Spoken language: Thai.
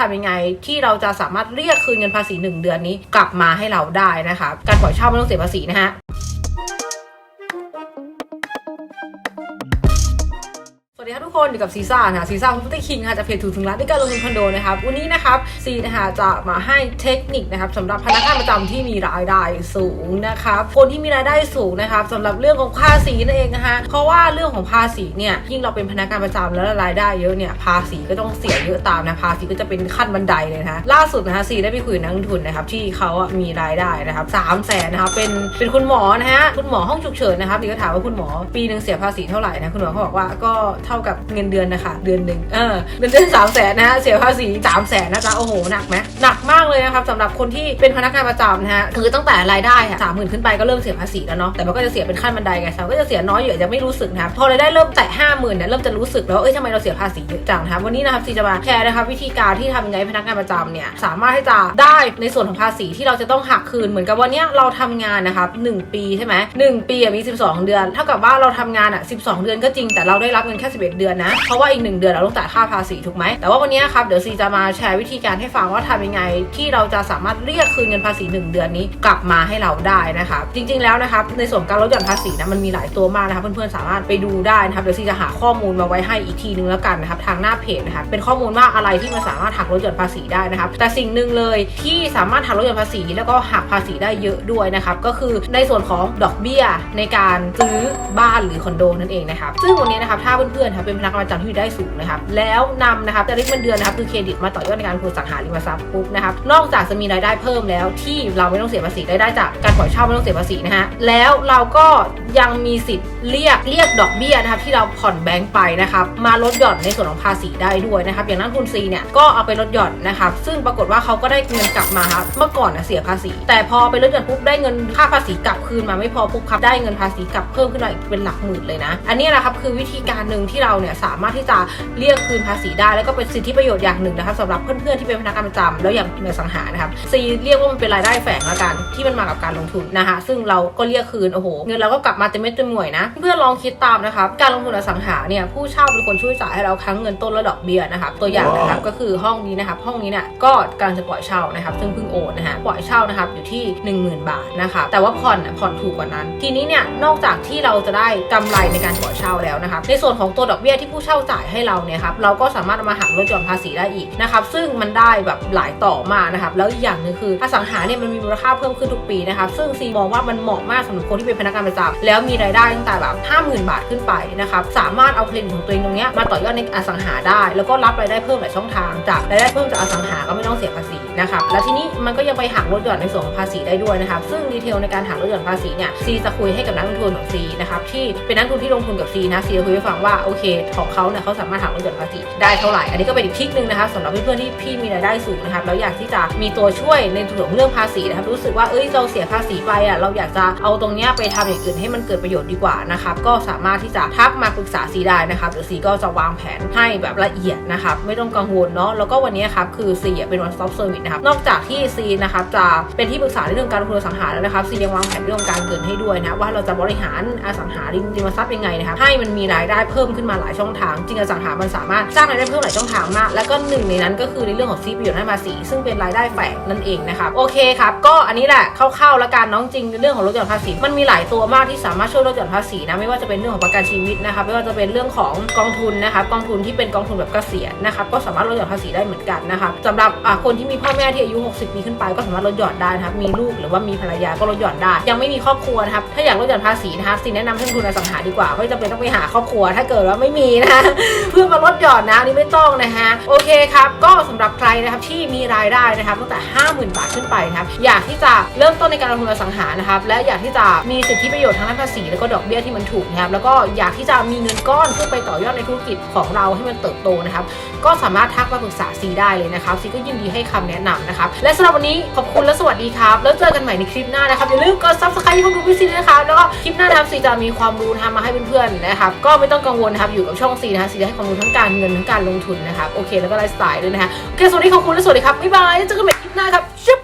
ทำยังไงที่เราจะสามารถเรียกคืนเงินภาษี 1 เดือนนี้กลับมาให้เราได้นะคะ การปล่อยเช่าไม่ต้องเสียภาษีนะฮะ วัสดีค่ะทุกคนอยู่กับซีซ่านะคะซีซ่าคุณพุทธคิงค่ะจากเพจถูกถึงรัฐในการลงทุนคอนโดนะครับวันนี้นะครับซีนะคะจะมาให้เทคนิคนะครับสำหรับพนักงานประจำที่มีรายได้สูงนะครับคนที่มีรายได้สูงนะครับสำหรับเรื่องของภาษีนั่นเองนะคะเพราะว่าเรื่องของภาษีเนี่ยยิ่งเราเป็นพนักงานประจำแล้วรายได้เยอะเนี่ยภาษีก็ต้องเสียเยอะตามนะภาษีก็จะเป็นขั้นบันไดเลยนะล่าสุดนะคะซีได้ไปคุยกับนักลงทุนนะครับที่เขามีรายได้นะครับสามแสนนะครับเป็นเป็นคุณหมอนะฮะคุณหมอห้องฉุกเฉินนะครับซีก็ถามว่าคุณหมอปีหนึ่งเสียภาษีเท่าไหร่นะคุณหมอเขาบอกว่าก็เท่ากับเงินเดือนนะคะเดือนหนึ่งเออเดือนเดือนสามแสนนะฮะเสียภาษีสามแสนนะจ๊ะโอ้โหหนักไหมหนักมากเลยนะครับสำหรับคนที่เป็นพนักงานประจำนะฮะคือตั้งแต่รายได้สามหมื่นขึ้นไปก็เริ่มเสียภาษีแล้วเนาะแต่มันก็จะเสียเป็นขั้นบันไดไงสาก็จะเสียน้อยอยู่อาจจะไม่รู้สึกนะครับพอรายได้เริ่มแตะห้าหมื่นเนี่ยเริ่มจะรู้สึกแล้วว่าเอ้ยทำไมเราเสียภาษีเยอะจังนะครับวันนี้นะครับซีจะมาแชร์นะครับวิธีการที่ทำยังไงพนักงานประจำเนี่ยสามารถที่จะได้ในส่วนของภาษีที่เราจะต้องหักคืนเหมือนกับวันนี้เราทำงานนะครับหนึ่งปีใช่ไหมหนึ่งปีมี 12 เดือน เท่ากับว่าเราทำงานอะ12 เดือนก็จริงแต่เราได้รับเงินแค่11 เดือนนะ เพราะว่าอีกหนึ่งเดือนเราต้องจ่ายค่าภาษีถูกไหม แต่ว่าวันนี้ครับเดี๋ยวซีจะมาแชร์วิธีการให้ฟังว่าทำยังไง ที่เราจะสามารถเรียกคืนเงินภาษี 1 เดือนนี้กลับมาให้เราได้นะครับจริงๆแล้วนะครับในส่วนการลดหย่อนภาษีนะมันมีหลายตัวมากนะครับเพื่อนๆสามารถไปดูได้นะครับเดี๋ยวซีจะหาข้อมูลมาไว้ให้อีกทีนึงแล้วกันนะครับทางหน้าเพจนะครับเป็นข้อมูลว่าอะไรที่มันสามารถหักลดหย่อนภาษีได้นะครับแต่สิ่งหนึ่งเลยที่สามารถหักลดหย่อนภาษีแล้วก็หักภาษีได้เยอะด้วยนะครับก็คือในส่วนของดอกเบี้ยในการซื้อบ้านหรือคอนโดนั่นเองนะครับซึ่งวันนี้นะครับถ้าเพื่อนๆครับเป็นพนักงานประจำที่มีได้สูงนะครับแล้วนำนะครับจะริบเงินเดือนนะครับคือเครดิตมาต่อยอดในการลงทุนสังหาริมทรัพย์ปุ๊บนะครับนอกจากจะมีรายได้เพิ่มแล้วที่เราไม่ต้องเสียภาษีรายได้จากการปล่อยเช่าไม่ต้องเสียภาษีนะฮะแล้วเราก็ยังมีสิทธิ์เรียกเรียกดอกเบี้ยนะครับที่เราผ่อนแบงก์ไปนะครับมาลดหย่อนในส่วนของภาษีได้ด้วยนะครับอย่างนักลงทุนซีเนี่ยก็เอาไปลดหย่อนนะครับซึ่งปรากฏว่าเขาก็ได้เงินกลับมาครับเมื่อก่อนนะเสียภาษี แต่พอไปลดหย่อนปุ๊บได้เงินค่าภาษีกลับคืนมาไม่พอปุ๊บครับได้เงินภาษีกลับเพิ่มขึ้นมาอีกเป็นหลักหมื่นเลยนะ อันนี้แหละครับคือวิธีการหนึ่งที่เราเนี่ยสามารถที่จะเรียกคืนภาษีได้ แล้วก็เป็นสิทธิประโยชน์อย่างหนึ่งนะครับสำหรับเพื่อนๆที่เป็นพนักงานประจำแล้วอย่างในสังหานะครับซีเรียกว่ามันเป็นรายได้แฝงละกันที่มันมากับการลงทุนนะคะซึ่งเราก็เรียกคืนโอ้โหเงินเราก็กลับมาเต็มเม็ดเต็มหน่วยนะ เพื่อนลองคิดตามนะครับการลงทุนอสังหาเนี่ยผู้เช่าเป็นคนช่วยจ่ายให้เราทั้งเงินต้นและดอกเบี้ยนะครับตัวอย่างนะครับก็คือห้องนี้นะครับห้องนี้เนี่ยก็กำลังจะปล่อยเช่านะครับซึ่งเพิ่งโอนนะฮะปล่อยเช่านะครับอยู่ที่ 10,000 บาทนะครับแต่ว่าผ่อนผ่อนถูกกว่านั้น ทีนี้เนี่ยนอกจากที่เราจะได้กำไรในการปล่อยเช่าแล้วนะครับในส่วนของตัวดอกเบี้ยที่ผู้เช่าจ่ายให้เราเนี่ยครับเราก็สามารถมาหักลดหย่อนภาษีได้อีกนะครับซึ่งมันได้แบบหลายต่อมากนะครับแล้วอีกอย่างหนึงคืออสังหาเนี่ยมันมีมูลค่าเพิ่มขึ้นทุกปีนะครับซึ่งซีมองว่ามันเหมาะมากสำหรับคนที่เป็นพนักงานประจำแล้วมีรายได้ตั้งแต่แบบ50,000 บาทขึ้นไปนะครับสามารถเอาเครดิตของตัวเองตรงเนี้ยมาต่อยอดในอสังหาได้ แล้วก็รับรายได้เพิ่มหลายช่องทางจากรายได้เพิ่มจากอสังหาก็ไม่ต้องเสียภาษีนะครับแล้วทีนี้มันก็ยังไปหักลดหย่อนในส่วนของภาษีได้ด้วยนะครับซึ่งดีเทลในการหักลดหย่อนภาษีเนี่ยซีจะคุยให้กับนักลงทุนของซีนะครับที่เป็นนักลงทุนที่ลงทุนกับซีนะซีจะคุยให้ฟังว่าโอเคของเขาเนี่ยเขาสามารถหักลดหย่อนภาษีได้เท่าไหร่ อันนี้ก็เป็นอีกทริคนึงนะครับสำหรับเพื่อนๆที่พี่มีรายได้สูงนะครับแล้วอยากที่จะมีตัวช่วยในส่วนของเรื่องภาษีนะครับรู้สึกว่าเอ้ยเราเสียภาษีไปอะเราอยากจะเอาตรงเนี้ยไปทำอย่างอื่นให้มันเกิดประโยชน์ดีกว่านะครับก็สามารถที่จะทักมาปรึกษาซีได้นะครับเดี๋ยวซีก็จะวางแผนให้แบบละเอียดนะครับไม่ต้องกังวลเนาะแล้วก็วันนี้ครับคือซีเป็น one stop service นะครับนอกจากที่ซีนะครับจะเป็นที่ปรึกษาในเรื่องการลงทุนสังหาแล้วนะครับซียังวางแผนเรื่องการเงินให้ด้วยนะว่าเราจะบริหารอสังหาริมทรัพย์ยังไงนะครับให้มันมีรายได้เพิ่มขึ้นมาหลายช่องทางจริงอสังหามันสามารถสร้างรายได้เพิ่มหลายช่องทางมาก แล้วก็หนึ่งในนั้นก็คือในเรื่องของซีประโยชน์ให้ภาษีซึ่งเป็นรายได้แฝงนั่นเองนะครับโอเคครับก็อันนี้แหละคร่าวๆแล้วกันน้องจริงในเรื่องของลดหย่อนภาษี มันมีหลายตัวมากที่สามารถช่วยลดหย่อนภาษีนะไม่ว่าจะเป็นเรื่องของประกันชีวิตนะครับไม่ว่าจะเป็นเรื่องของกองทุนนะครับกองทุนที่เป็นกองทุนแบบเกษียณนะครับก็สามารถลดหย่อนภาษีได้เหมือนกันนะครับสำหรับคนที่มีพ่อแม่ที่อายุ 60 ปีขึ้นไป ก็สามารถลดหย่อนได้นะครับมีลูกหรือว่ามีภรรยาก็ลดหย่อนได้ ยังไม่มีครอบครัวนะครับถ้าอยากลดหย่อนภาษีนะครับสิแนะนำให้ลงทุนอสังหาดีกว่าไม่จำเป็นต้องไปหาครอบครัวถ้าเกิดว่าไม่มีนะ เพื่อมาลดหย่อนนะนี่ไม่ต้องนะฮะโอเคครับ ก็สำหรับใครนะครับที่มีรายได้นะครับตั้งแต่ 50,000 บาทขึ้นไปนะครับอยากที่จะเริ่มต้นในการลงทุนอสังหานะครับและอยากที่จะมีสิทธิประโยชน์ทางด้านภาษีแล้วก็ดอกเบี้ยที่มันถูกนะครับแล้วก็อยากที่จะมีเงินก้อนเพื่อไปต่อยอดในธุรกิจของเราให้มันเติบโตนะครับก็สามารถทักมาปรึกษาซีได้เลยนะครับซีก็ยินดีให้คำแนะนำนะครับและสำหรับวันนี้ขอบคุณและสวัสดีครับ แล้วเจอกันใหม่ในคลิปหน้านะครับอย่าลืมกด subscribe ช่องดูพิซีนะครับแล้วก็คลิปหน้านะครับซีจะมีความรู้ทำมาให้เพื่อนๆนะครับก็ไม่ต้องกังวลนะครับอยู่กับช่องซีนะคะซีจะให้ความรู้ทั้งการเงินทั้งการลงทุนนะครับโอเคแล้วก็ไลฟ์สไตล์ด้วยนะฮะโอเคสวัสดีขอบคุณและสวัสดีครับบ๊ายบายเจอกันใหม่คลิปหน้าครับชิบ